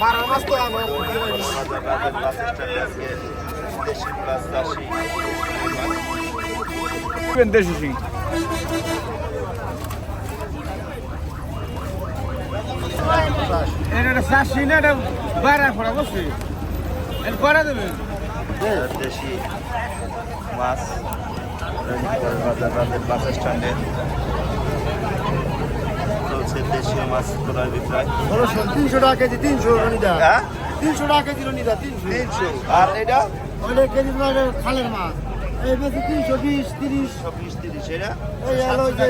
বারো মাস তো আমার দেশি সিং এটা চাষি না এটা বাইরে ফোড়া বসে এটা করা দেবে দেশি স্ট্যান্ডে চলছে দেশীয় মাছ ক্রয় বিক্রয়। তিনশো টাকা কেজি তিনশো হ্যাঁ? তিনশো টাকা কেজি রনিদা তিনশো। তিনশো। আর এটা? ওইটা কেজি খালের মাছ। এই বেশি তিনশো বিশ তিরিশ। চব্বিশ তিরিশ এটা? এই হলো যে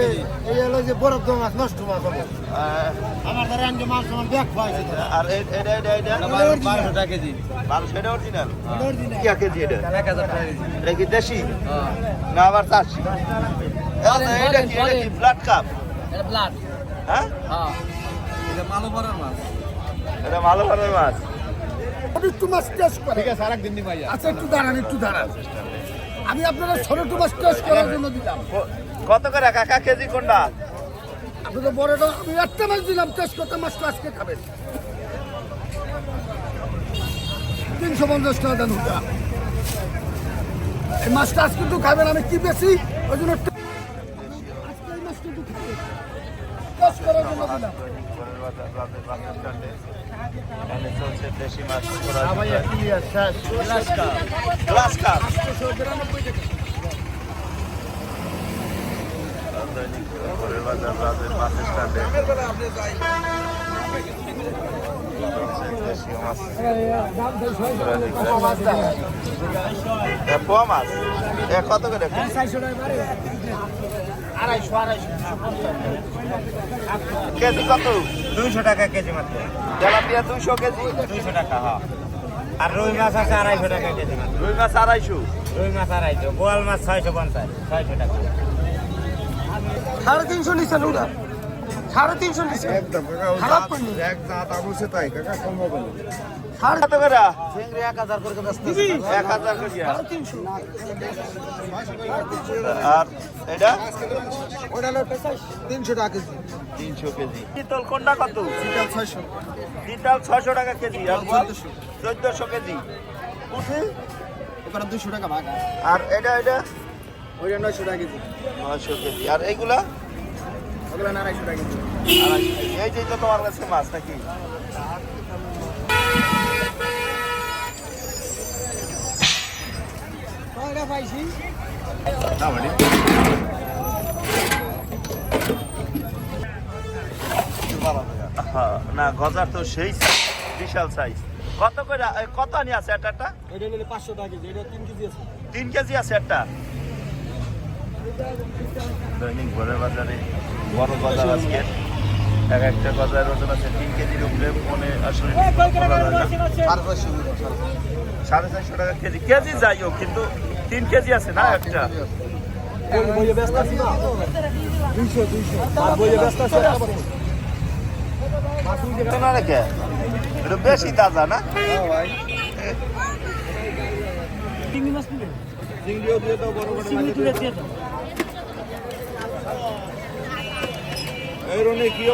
এই হলো যে বরফ মাছ নষ্ট মাছ হবে। আহ, আমার দ্বারা আনতে মাছ আমার ব্যাগ পাইছে আর এটা এটা এটা? বারোশো টাকা কেজি। বারোশো এটা অরিজিনাল অরিজিনাল কি কেজি এটা? এক হাজার টাকা কেজি। এটা কি দেশি? না আবার চাষি। আচ্ছা, এটা কি? এটা কি ব্লাড কাপ এটা ব্লাড হ্যাঁ? হ্যাঁ। এটা মাছ। এটা ভালো মাছ। একটু মাছ টেস্ট করে ঠিক আছে আরেকদিন দিন ভাইয়া। আচ্ছা একটু দাঁড়ান একটু দাঁড়ান। আমি আপনারা ছোট একটু মাছ টেস্ট করার জন্য দিলাম। কত করে কাকা? কেজি কোনটা? আপনি তো বড়টা আমি একটা মাছ দিলাম টেস্ট করতে মাছটা আজকে খাবেন। তিনশো পঞ্চাশ টাকা দেন এই মাছটা আজকে একটু খাবেন আমি কি বেশি? ওই জন্য দৈনিক পরের বাজার, রাজের বাস স্ট্যান্ডে। দেশীয় মাছ পোয়া মাছ এ কত কেজি কত দুইশো টাকা কেজি মাত্র। তেলাপিয়া দুইশো কেজি দুইশো টাকা হ্যাঁ আর রুই মাছ আছে আড়াইশো টাকা কেজি মাত্র রুই মাছ আড়াইশো রুই মাছ আড়াইশো বোয়াল মাছ ছয়শো পঞ্চাশ ছয়শো টাকা সাড়ে তিনশো নিচ্ছেন ওরা সাড়ে তিনশো খারাপ করিনি এক দাঁত তাই কাকা কম হবে সাড়ে কত করে চিংড়ি এক হাজার করে এক হাজার করিয়া সাড়ে তিনশো। আর এটা? ওটা হলো তিনশো টাকা কেজি। তিনশো কেজি। শীতল কোনটা কত? ছয়শো। শীতল ছয়শো টাকা কেজি আর চোদ্দশো। কেজি। উঠে? ওখানে দুশো টাকা ভাগ আর এটা এটা? ওইটা নয়শো টাকা কেজি। নয়শো কেজি। আর এইগুলা? ওগুলো আড়াইশো টাকা কেজি। এই যে তো তোমার কাছে মাছ নাকি? পাইছি? হ্যাঁ, না গজার তো সেই বিশাল সাইজ কত করে এ, কত আনি আছে একটা একটা? এটা নিলে পাঁচশো টাকা কেজি এটা তিন কেজি আছে। তিন কেজি আছে একটা। দৈনিক ভোরের বাজারে বড় বাজার আজকে। এক একটা বাজারের ওজন আছে তিন কেজির উপরে মনে আসলে সাড়ে চারশো টাকা কেজি। কেজি যাই হোক কিন্তু তিন কেজি আছে না একটা? রেখে এটা বেশি তাজা না? চিংড়ি চিংড়িও দিয়ে দাও বড় বড় চিংড়ি তুলে দিয়ে দাও। এই রনে কি